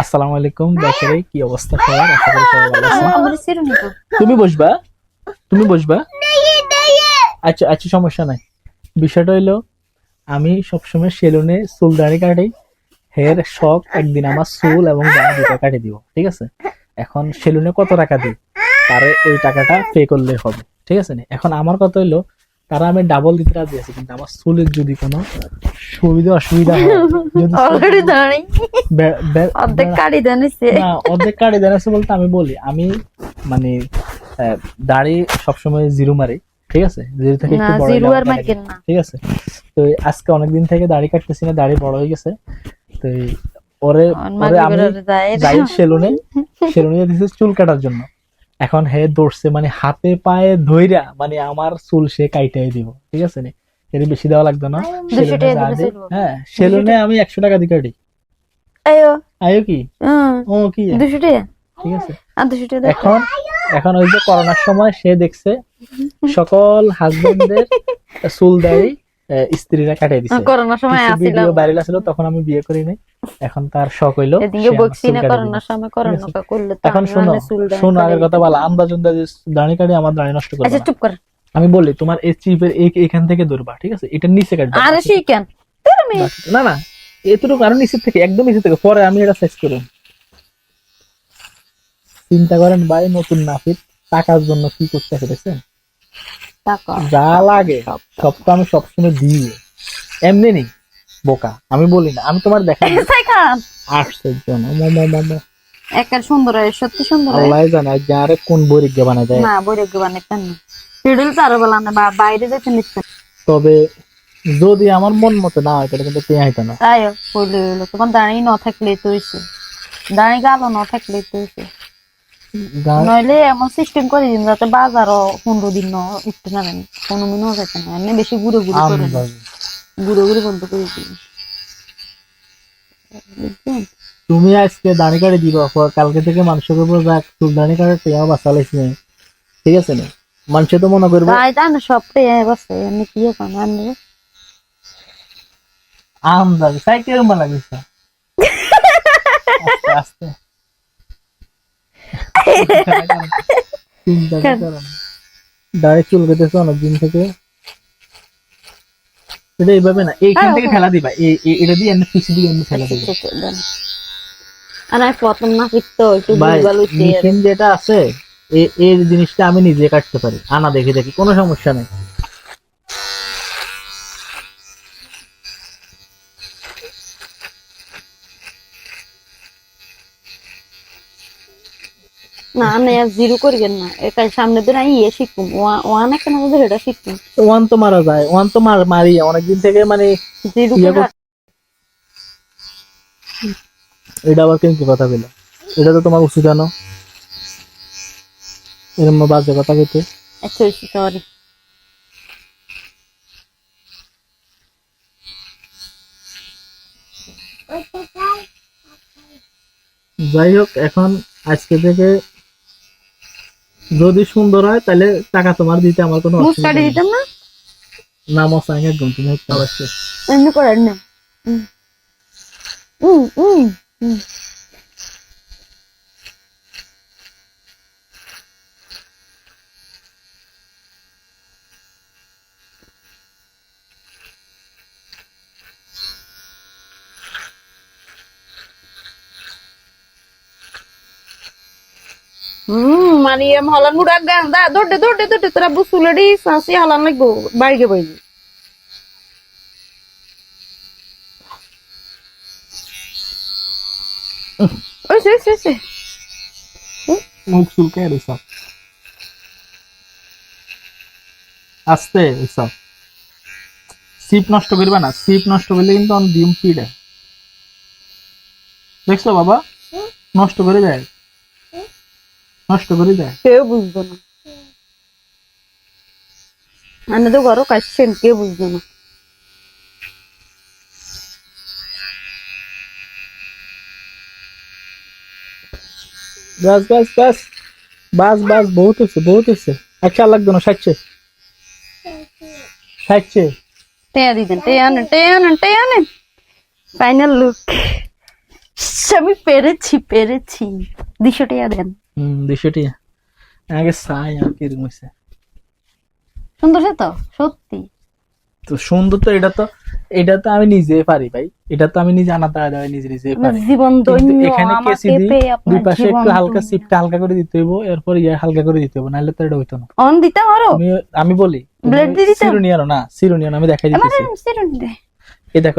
আসসালামু আলাইকুম দেখে কি অবস্থা? সবার আশা করি সবাই ভালো আছেন। আমার সিরুনি তো তুমি বসবা? তুমি বসবা? আচ্ছা আচ্ছা সমস্যা নাই। বিষয়টা হইল আমি সবসময় সেলুনে চুল দাড়ি কাটি হের শখ একদিন আমার চুল এবং দাড়ি দুটো কাটি দিব ঠিক আছে? এখন সেলুনে কত টাকা দিই? তারে ওই টাকাটা পে করলে হবে ঠিক আছে? নি? এখন আমার কথা হইল তারা আমি ডাবল দিতে রাজি আছি কিন্তু আমার চুলের যদি কোনো সুবিধা অসুবিধা হয় অলরেডি দাঁড়াই অর্ধেক কাটি না অর্ধেক জানাচ্ছে বলতে আমি বলি আমি মানে দাড়ি সবসময় জিরো মারি ঠিক আছে? জিরো থেকে একটু বড় জিরো আর মাইকেন না। ঠিক আছে? তো আজকে অনেকদিন থেকে দাড়ি কাটতেছি না দাড়ি বড় হয়ে গেছে। তো ওরে ওরে আমি যাই সেলুনে সেলুনে দিছে চুল কাটার জন্য। এখন হে দৌড়ছে মানে হাতে পায়ে ধইরা মানে আমার চুল সে কাইটাই দিব ঠিক আছে নি? এর বেশি দেওয়া লাগবে না। হ্যাঁ সেলুনে আমি একশো টাকা দিয়ে কাটি আয়ো। আয়ো কি? ও কি? দুশো টাকা? ঠিক আছে। এখন এখন ওই যে করোনার সময় সে দেখছে সকল হাজবেন্ডদের চুল আহ, স্ত্রীরা কাটিয়ে দিছে। করোনার সময় ভাইরাল ছিল তখন আমি বিয়ে করি নাই। এখন তার শখ হইল এদিকে করোনার সময় করোনা আছে। করলে তো এখন শোনো মানে শোনো আগের কথা বলা আন্দাজ আন্দাজ দাড়ি কাটি আমার দাড়ি নষ্ট করবে আচ্ছা চুপ কর। আমি বলি তোমার এই চিপের এখান থেকে ধরবা ঠিক আছে? এটা নিচে কাটবে। আরে শিখেন তুমি না না এতটুকু আরও নিচের থেকে একদম নিচে থেকে পরে আমি এটা সাইজ করুন। চিন্তা করেন ভাই নতুন নাফিত টাকার জন্য কি করতে পেরেছেন টাকা। যা লাগে সব তো আমি সবসময় দিই। এমনি নেই বোকা আমি বলি না আমি তোমার দেখা আশ্চর্য না মোমো মোমো একার সুন্দর হয় সত্যি সুন্দর হয়। আল্লাহ জানে কোন বরিজ্ঞা বানা যায় না বৈরাগ্য বানাইতেন না। শিডিউল তো আরও বলা না বা বাইরে যেতে নিচ্ছেন তবে যদি আমার মন মতো না হয় তাহলে কিন্তু পেয়ে আইতো না। তাই বলে তোমার দাঁড়িয়ে ন থাকলেই তো হইছে। দাঁড়িয়ে গালো ন থাকলেই তো হইছে। গা- নইলে এমন সিস্টেম করে দিন যাতে বাজারও পনেরো দিন ন উঠতে না জানি কোনো মিনও যেতে না। এমনি বেশি ঘুরে ঘুরে করে না আন্দাজ। ঘুরে ঘুরে বন্ধ করে দিন। বুঝছেন? তুমি আজকে দাড়ি কাটি দিবা কালকে থেকে মানুষের উপর চুল দাড়ি কাটে টেয়া বাঁচালাইছি না ঠিক আছে না? মানুষে তো মনে করবে তাই তা না সবটাই বসে এমনি কি এখন আমি আন্দাজ সাইকেল মা লাগিস আস্তে আস্তে। দাড়ি চুল কেটেছে অনেকদিন থেকে। এটা এইভাবে না এইখান থেকে। ঠেলা দিবা। এটা দিয়ে এমনি পিছিয়ে দিয়ে এমনি ঠেলা দিবা। আর আমি প্রথম না ফিরতো একটু ভাই ভুলভাল যেটা আছে এর জিনিসটা আমি নিজে কাটতে পারি। আনা দেখে দেখি কোনো সমস্যা নেই। না না জিরো করবেন না। সামনে দিন আমি ইয়ে শিখুম ওয়ান একটা না এটা ওয়ান তো মারা যায় ওয়ান তো মার মারি। অনেকদিন থেকে মানে জিরো ইয়ে এটা আবার কেমন কি কথা এটা তো তোমার উচিত জানো। এরম বাজে কথা আচ্ছা সরি যাই হোক এখন আজকে থেকে যদি সুন্দর হয় তাহলে টাকা তোমার দিতে আমার কোনো অসুবিধা নেই। দিতাম না? এমনি করেন না। হুম হুম হুম হুম হুম মারিয়াম হলান মুড়া গান দা দৌড়ে দৌড়ে দৌড়ে তোরা বুসুলেডি সাসি হলান লাগবো বাড়িকে বইবি ওই সে সে সে মুখ চুলকে এসব আস্তে এসব সিপ নষ্ট করবে না সিপ নষ্ট করলে কিন্তু আমি ডিম পিড়ে দেখছ বাবা নষ্ট করে দেয় নষ্ট করে দেয়। কেউ বুঝতো না। মানে তো ঘরও কাটছেন কেউ বুঝতো না। বাস বাস বাস। বাস বাস বহুত হচ্ছে বহুত হচ্ছে আচ্ছা লাগবে না ষাটছে ষাটছে টেয়া দিতেন টেয়া আনেন টেয়া আনেন টেয়া আনেন ফাইনাল লুক আমি পেরেছি পেরেছি। দুশো টাকা দেন। হম আগে চাই আর কীরকম হয়েছে সুন্দর সে তো সত্যি। তো সুন্দর তো এটা তো এটা তো আমি নিজে পারি ভাই। এটা তো আমি নিজে আনা নিজে নিজে পারি। জীবন দৈন্য এখানে কেসি আপনার দুই পাশে একটু হালকা। সিপটা হালকা করে দিতে হইব এরপর ইয়ে হালকা করে দিতে হইব নাহলে তো এটা হইতো না। অন দিতে পারো? আমি আমি বলি দিয়ে দিতে? সিরুনিয়ানো না সিরুনিয়ানো আমি দেখাই দিতেছি। সিরুন দে। এই দেখো